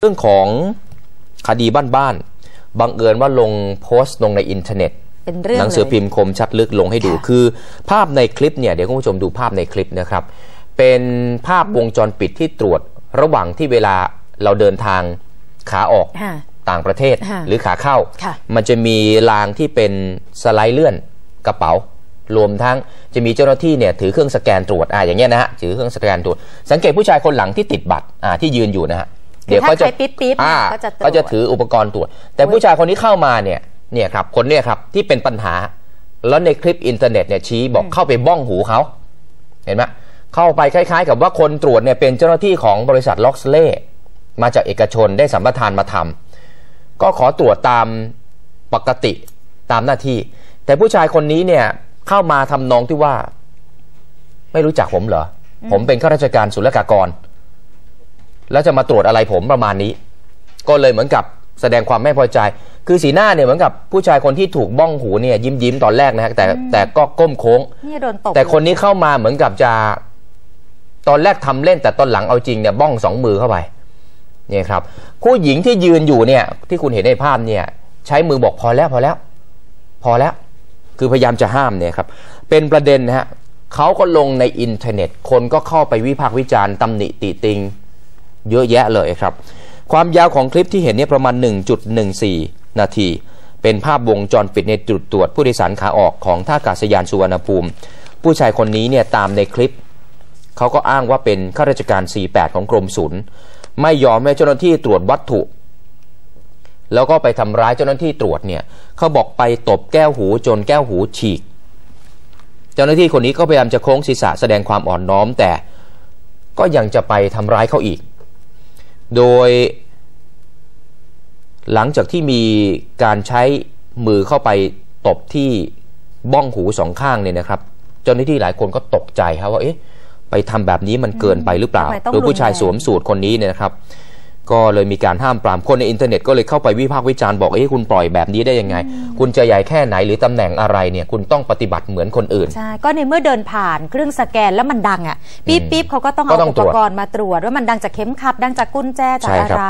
เรื่องของคดีบ้านๆบังเอิญว่าลงโพสต์ลงในอินเทอร์เน็ตเป็นเรื่องหนังสือเลยพิมพ์คมชัดลึกลงให้ดูค่ะคือ ภาพในคลิปเนี่ยเดี๋ยวคุณผู้ชมดูภาพในคลิปนะครับ เป็นภาพวงจรปิดที่ตรวจระหว่างที่เวลาเราเดินทางขาออกค่ะต่างประเทศค่ะหรือขาเข้าค่ะมันจะมีรางที่เป็นสไลด์เลื่อนกระเป๋ารวมทั้งจะมีเจ้าหน้าที่เนี่ยถือเครื่องสแกนตรวจอ่าอย่างเงี้ยนะฮะถือเครื่องสแกนตรวจ สังเกตผู้ชายคนหลังที่ติดบัตรอ่าที่ยืนอยู่นะฮะ คือถ้าใครปิ๊บปิ๊บอ่าก็จะตรวจก็จะถืออุปกรณ์ตรวจ แต่ผู้ชายคนนี้เข้ามาเนี่ยเนี่ยครับคนเนี่ยครับที่เป็นปัญหา แล้วในคลิปอินเทอร์เน็ตเนี่ยชี้บอกเข้าไปบ้องหูเขาเห็นไหมเข้าไปคล้าย ๆ กับว่าคนตรวจเนี่ยเป็นเจ้าหน้าที่ของบริษัทล็อกสเล่มาจากเอกชนได้สัมปทานมาทำก็ขอตรวจตามปกติตามหน้าที่ แต่ผู้ชายคนนี้เนี่ยเข้ามาทำนองที่ว่า ไม่รู้จักผมเหรอ ผมเป็นข้าราชการศุลกากร แล้วจะมาตรวจอะไรผมประมาณนี้ ก็เลยเหมือนกับแสดงความไม่พอใจ คือสีหน้าเนี่ยเหมือนกับผู้ชายคนที่ถูกบ้องหูเนี่ยยิ้มยิ้มๆตอนแรกนะฮะแต่แต่ก็ก้มโค้ง นี่โดนตบแต่คนนี้เข้ามาเหมือนกับจะตอนแรกทำเล่นแต่ตอนหลังเอาจริงเนี่ยบ้องสองมือเข้าไปเนี่ยครับผู้หญิงที่ยืนอยู่เนี่ยที่คุณเห็นในภาพเนี่ยใช้มือบอกพอแล้วพอแล้ว พอแล้ว คือพยายามจะห้ามเนี่ยครับเป็นประเด็นนะฮะเขาก็ลงในอินเทอร์เน็ต คนก็เข้าไปวิพากษ์วิจารณ์ตำหนิติติง เยอะแยะเลยครับ ความยาวของคลิปที่เห็นเนี่ยประมาณ 1.14 นาที เป็นภาพวงจรปิดในจุดตรวจผู้โดยสารขาออกของท่าอากาศยานสุวรรณภูมิ ผู้ชายคนนี้เนี่ยตามในคลิป เขาก็อ้างว่าเป็นข้าราชการ 48 ของกรมศุลไม่ยอมให้เจ้าหน้าที่ตรวจวัตถุ แล้วก็ไปทำร้ายเจ้าหน้าที่ตรวจเนี่ยเขาบอกไปตบแก้วหูจนแก้วหูฉีก เจ้าหน้าที่คนนี้ก็พยายามจะโค้งศีรษะแสดงความอ่อนน้อมแต่ก็ยังจะไปทำร้ายเขาอีก โดย หลังจากที่มีการใช้มือเข้าไปตบที่บ้องหูสองข้างเนี่ยนะครับเจ้าหน้าที่หลายคนก็ตกใจครับว่าเอ๊ะไปทำแบบนี้มันเกินไปหรือเปล่าทำไมต้องโดยผู้ชายรุนแรงสวมสูทคนนี้เนี่ยนะครับ ก็เลยมีการห้ามปรามคนในอินเทอร์เน็ตก็เลยเข้าไปวิพากษ์วิจารณ์บอกเอ๊ะคุณปล่อยแบบนี้ได้ยังไง คุณจะใหญ่แค่ไหนหรือตำแหน่งอะไรเนี่ยคุณต้องปฏิบัติเหมือนคนอื่นใช่ก็ในเมื่อเดินผ่านเครื่องสแกนแล้วมันดังอะปิ๊บปิ๊บเขาก็ต้องก็เอาต้องอุตปรวจกรณ์มาตรวจว่ามันดังจากเข็มขัดดังจากกุญแจจากใช่อะครับไร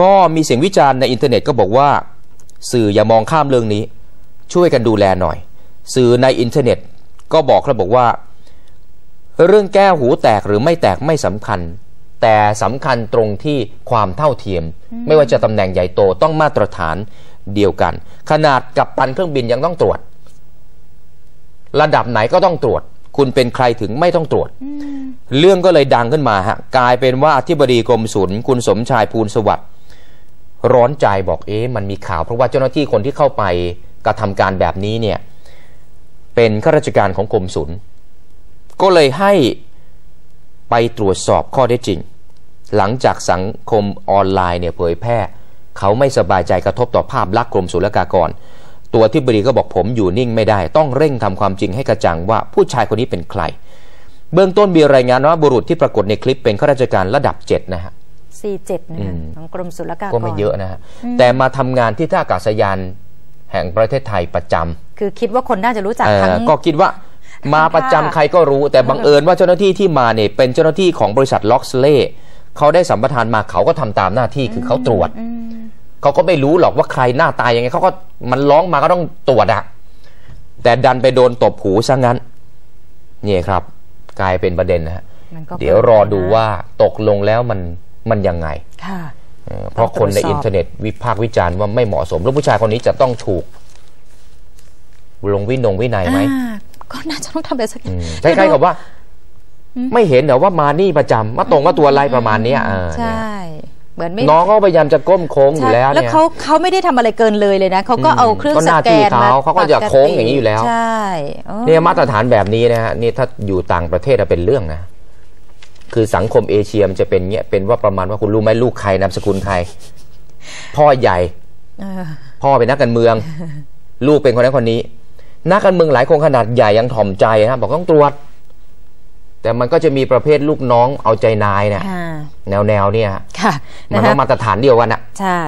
ก็มีเสียงวิจารณ์ในอินเทอร์เน็ตก็บอกว่า สื่ออย่ามองข้ามเรื่องนี้ ช่วยกันดูแลหน่อย สื่อในอินเทอร์เน็ตก็บอกครับบอกว่า เรื่องแก้วหูแตกหรือไม่แตกไม่สำคัญ แต่สำคัญตรงที่ความเท่าเทียม ไม่ว่าจะตำแหน่งใหญ่โตต้องมาตรฐานเดียวกัน ขนาดกับตันเครื่องบินยังต้องตรวจ ระดับไหนก็ต้องตรวจ คุณเป็นใครถึงไม่ต้องตรวจ เรื่องก็เลยดังขึ้นมาฮะกลายเป็นว่าอธิบดีกรมศุลคุณสมชายภูลสวัสดิ์ร้อนใจบอกเอ๊ะมันมีข่าวเพราะว่าเจ้าหน้าที่คนที่เข้าไปกระทำการแบบนี้เนี่ย เป็นข้าราชการของกรมศุลก็เลยให้ไปตรวจสอบข้อเท็จจริง หลังจากสังคมออนไลน์เนี่ยเผยแพร่ เขาไม่สบายใจกระทบต่อภาพลักษณ์กรมศุลกากร ตัวที่บดีก็บอกผมอยู่นิ่งไม่ได้ ต้องเร่งทำความจริงให้กระจ่างว่าผู้ชายคนนี้เป็นใคร เบื้องต้นมีรายงานว่าบุรุษที่ปรากฏในคลิปเป็นข้าราชการระดับ7นะฮะ C7 นะคะอืมของกรมศุลกากรก็ไม่เยอะนะฮะแต่มาทำงานที่ท่าอากาศยานแห่งประเทศไทยประจำคือคิดว่าคนน่าจะรู้จักเอ่อทั้งก็คิดว่ามาประจำค่ะใครก็รู้ แต่บังเอิญว่าเจ้าหน้าที่ที่มาเนี่ยเป็นเจ้าหน้าที่ของบริษัทล็อกสเล่ เขาได้สัมปทานมาเขาก็ทำตามหน้าที่คือเขาตรวจอืมเขาก็ไม่รู้หรอกว่าใครหน้าตายยังไงเขาก็มันร้องมาก็ต้องตรวจอะแต่ดันไปโดนตบหูซะงั้นนี่ครับ กลายเป็นประเด็นนะฮะมันก็เดี๋ยวรอดูว่าตกลงแล้วมันมันยังไงค่ะเออเพราะคนในต้องตรวจสอบอินเทอร์เน็ตวิพากษ์วิจารณ์ว่าไม่เหมาะสม แล้วผู้ชายคนนี้จะต้องถูกลงวินงวินัยไหมอ่าก็น่าจะต้องทำอะไรสักอย่าอืงมคล้ายๆกับว่า ไม่เห็นเหรอว่ามานี่ประจำมาตรงว่าตัวอะไรประมาณเนี้ยเออใช่เหมือนไม่น้องก็พยายามจะก้มโค้งอยู่ใช่แล้วแล้วเนี่ยเขาเขาไม่ได้ทำอะไรเกินเลยเลยนะเขาก็อืมเอาเครื่องก็สหน้าแกที่นมาเขาเขาก็จะปติโค้งอย่างนี้อยู่แล้วใช่อ๋อเนี่ยมาตรฐานแบบนี้นะฮะนี่ถ้าอยู่ต่างประเทศอะเป็นเรื่องนะคือสังคมเอเชียมนจะเป็นเงี้ยเป็นว่าประมาณว่าคุณรู้ไหมลูกใครนามสกุลใครพ่อใหญ่เออพ่อเป็นนักการเมือง ลูกเป็นคนนั้นคนนี้ นักการเมืองหลายคนขนาดใหญ่ยังถ่อมใจนะบอกต้องตรวจ แต่มันก็จะมีประเภทลูกน้องเอาใจนายนะอ่าแนวแนวๆเนี่ยค่ะมันนะต้คะองมาตรฐานเดียวกันอะใช่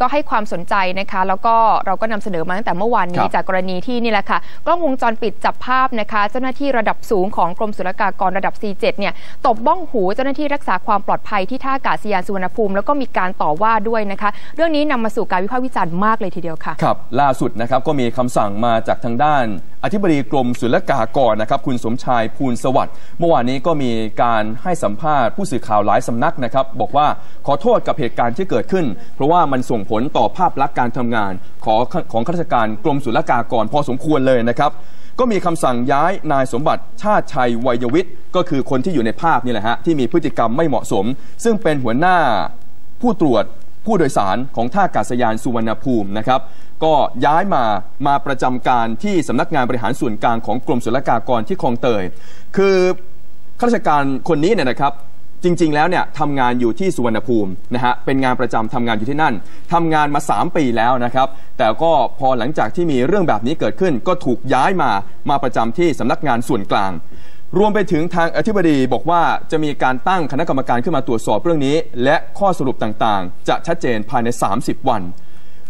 ก็ให้ความสนใจนะคะ แล้วก็เราก็นำเสนอมาตั้งแต่เมื่อวานคนี้รับจากกรณีที่นี่แหละค่ะกล้องวงจรปิดจับภาพนะคะ เจ้าหน้าที่ระดับสูงของกรมศุลกากรระดับ C7 เนี่ยตบบ้องหูเจ้าหน้าที่รักษาความปลอดภัยที่ท่าอากาศยานสุวรรณภูมิ แล้วก็มีการต่อว่าด้วยนะคะ เรื่องนี้นำมาสู่การวิพากษ์วิจารณ์มากเลยทีเดียวค่ะครับล่าสุดนะครับก็มีคำสั่งมาจากทางด้าน อธิบดีกรมศุลกากรนะครับคุณสมชายภูลสวัสดิ์เมื่อวานนี้ก็มีการให้สัมภาษณ์ผู้สื่อข่าวหลายสำนักนะครับบอกว่าขอโทษกับเหตุการณ์ที่เกิดขึ้น เพราะว่ามันส่งผลต่อภาพลักษณ์การทำงานของของข้าราชการกรมศุลกากรพอสมควรเลยนะครับ ก็มีคำสั่งย้ายนายสมบัติชาติชัยวัยวิทย์ ก็คือคนที่อยู่ในภาพนี่แหละฮะที่มีพฤติกรรมไม่เหมาะสม ซึ่งเป็นหัวหน้าผู้ตรวจผู้โดยสารของท่าอากาศยานสุวรรณภูมินะครับก็ย้ายมามาประจำการที่สำนักงานบริหารส่วนกลางของกรมศุลกากรที่คลองเตย คือข้าราชการคนนี้เนี่ยนะครับ จริง ๆ แล้วเนี่ยทำงานอยู่ที่สุวรรณภูมินะฮะเป็นงานประจำทำงานอยู่ที่นั่นทำงานมา 3 ปีแล้วนะครับ แต่ก็พอหลังจากที่มีเรื่องแบบนี้เกิดขึ้น ก็ถูกย้ายมามาประจำที่สำนักงานส่วนกลาง รวมไปถึงทางอธิบดีบอกว่าจะมีการตั้งคณะกรรมการขึ้นมาตรวจสอบเรื่องนี้ และข้อสรุปต่างๆ จะชัดเจนภายใน 30 วัน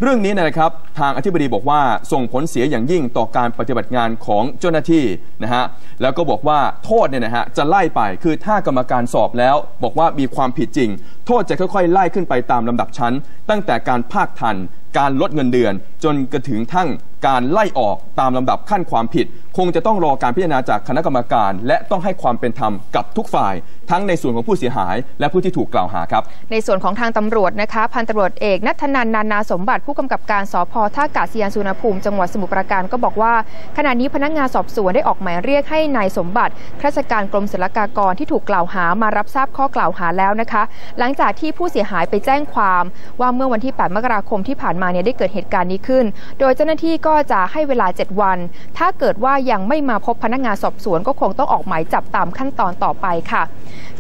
เรื่องนี้นะครับทางอธิบดีบอกว่าส่งผลเสียอย่างยิ่งต่อการปฏิบัติงานของเจ้าหน้าที่นะฮะแล้วก็บอกว่าโทษเนี่ยนะฮะจะไล่ไปคือถ้ากรรมการสอบแล้ว บอกว่ามีความผิดจริง โทษจะค่อยๆ ไล่ขึ้นไปตามลำดับชั้น ตั้งแต่การภาคทัน การลดเงินเดือนจนกระถึงทั้งการไล่ออกตามลำดับขั้นความผิด คงจะต้องรอการพิจารณาจากคณะกรรมการ และต้องให้ความเป็นธรรมกับทุกฝ่าย ทั้งในส่วนของผู้เสียหาย และผู้ที่ถูกกล่าวหาครับ ในส่วนของทางตำรวจนะคะพันตำรวจเอกนัทนันนานาสมบัติผู้กำกับการสพท่ากาศยานสุวรรณภูมิ จังหวัดสมุทรปราการก็บอกว่า ขณะนี้พนักงานสอบสวนได้ออกหมายเรียกให้นายสมบัติข้าราชการกรมศุลกากรที่ถูกกล่าวหามารับทราบข้อกล่าวหาแล้วนะคะ หลังจากที่ผู้เสียหายไปแจ้งความ ว่าเมื่อวันที่ 8 มกราคมที่ผ่านมาเนี่ยได้เกิดเหตุการณ์นี้ขึ้น โดยเจ้าหน้าที่ก็จะให้เวลา 7 วัน ถ้าเกิดว่ายังไม่มาพบพนักงานสอบสวนก็คงต้องออกหมายจับตามขั้นตอนต่อไปค่ะ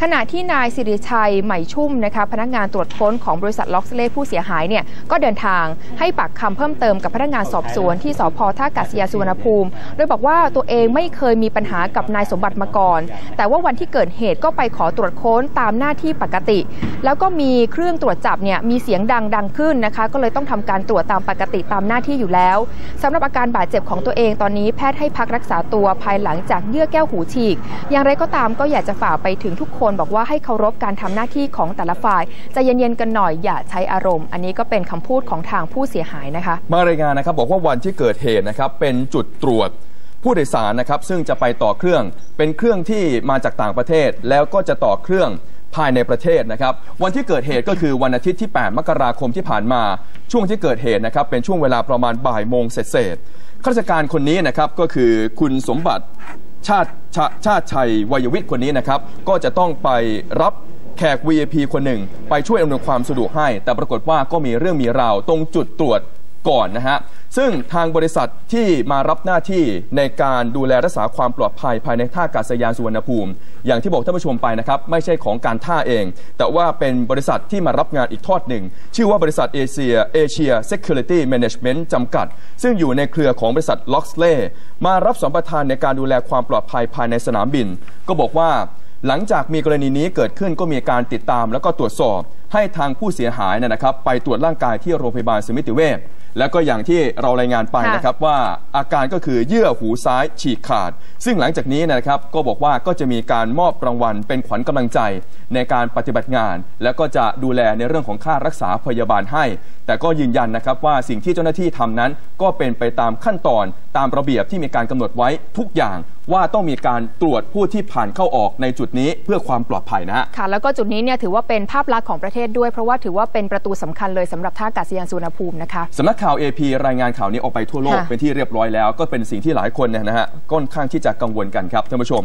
ขณะที่นายสิริชัยใหม่ชุ่มนะคะพนักงานตรวจค้นของบริษัทล็อกเล่ผู้เสียหายเนี่ยก็เดินทางให้ปากคำเพิ่มเติมกับพนักงานสอบสวนที่สพท่ากาศยานสุวรรณภูมิ โดยบอกว่าตัวเองไม่เคยมีปัญหากับนายสมบัติมาก่อน แต่ว่าวันที่เกิดเหตุก็ไปขอตรวจค้นตามหน้าที่ปกติ แล้วก็มีเครื่องตรวจจับเนี่ยมีเสียงดังดังขึ้นนะคะ ก็เลยต้องทำการตรวจตามปกติตามหน้าที่อยู่แล้วสำหรับอาการบาดเจ็บของตัวเองตอนนี้แพทย์ให้พักรักษาตัวภายหลังจากเยื่อแก้วหูฉีก อย่างไรก็ตามก็อยากจะฝากไปถึงทุกคนบอกว่าให้เคารพการทำหน้าที่ของแต่ละฝ่ายใจเย็นๆกันหน่อยอย่าใช้อารมณ์ อันนี้ก็เป็นคำพูดของทางผู้เสียหายนะคะมารายงานนะครับบอกว่าวันที่เกิดเหตุนะครับเป็นจุดตรวจผู้โดยสารนะครับซึ่งจะไปต่อเครื่องเป็นเครื่องที่มาจากต่างประเทศแล้วก็จะต่อเครื่อง ภายในประเทศนะครับ วันที่เกิดเหตุก็คือวันอาทิตย์ที่ 8 มกราคมที่ผ่านมา ช่วงที่เกิดเหตุนะครับ เป็นช่วงเวลาประมาณบ่ายโมงเศษข้าราชการคนนี้นะครับก็คือคุณสมบัติชาติชาชาติชัยวัยวิทย์คนนี้นะครับ ก็จะต้องไปรับแขก VIP คนหนึ่ง ไปช่วยอำนวยความสะดวกให้ แต่ปรากฏว่าก็มีเรื่องมีราวตรงจุดตรวจ ก่อนนะฮะ ซึ่งทางบริษัทที่มารับหน้าที่ในการดูแลรักษาความปลอดภัยภายในท่าอากาศยานสุวรรณภูมิ อย่างที่บอกท่านผู้ชมไปนะครับไม่ใช่ของการท่าเอง แต่ว่าเป็นบริษัทที่มารับงานอีกทอดหนึ่ง ชื่อว่าบริษัทเอเชียเอเชีย Security Management จำกัด ซึ่งอยู่ในเครือของบริษัทล็อกเล่มารับสัมปทานในการดูแลความปลอดภัยภายในสนามบิน ก็บอกว่าหลังจากมีกรณีนี้เกิดขึ้นก็มีการติดตามแล้วก็ตรวจสอบ ให้ทางผู้เสียหายนะครับ ไปตรวจร่างกายที่โรงพยาบาลสมิติเวช แล้วก็อย่างที่เรารายงานไปค่ะนะครับว่าอาการก็คือเยื่อหูซ้ายฉีกขาด ซึ่งหลังจากนี้นะครับก็บอกว่าก็จะมีการมอบรางวัลเป็นขวัญกำลังใจในการปฏิบัติงาน แล้วก็จะดูแลในเรื่องของค่ารักษาพยาบาลให้ แต่ก็ยืนยันนะครับว่าสิ่งที่เจ้าหน้าที่ทำนั้น ก็เป็นไปตามขั้นตอนตามระเบียบที่มีการกำหนดไว้ทุกอย่าง ว่าต้องมีการตรวจผู้ที่ผ่านเข้าออกในจุดนี้เพื่อความปลอดภัยนะฮะค่ะ แล้วก็จุดนี้เนี่ยถือว่าเป็นภาพลักษณ์ของประเทศด้วยเพราะว่าถือว่าเป็นประตูสำคัญเลยสำหรับท่าอากาศยานสุวรรณภูมินะคะสำนักข่าว AP รายงานข่าวนี้ออกไปทั่วโลกค่ะเป็นที่เรียบร้อยแล้ว ก็เป็นสิ่งที่หลายคนเนี่ยนะฮะค่อนข้างที่จะกังวลกันครับท่านผู้ชม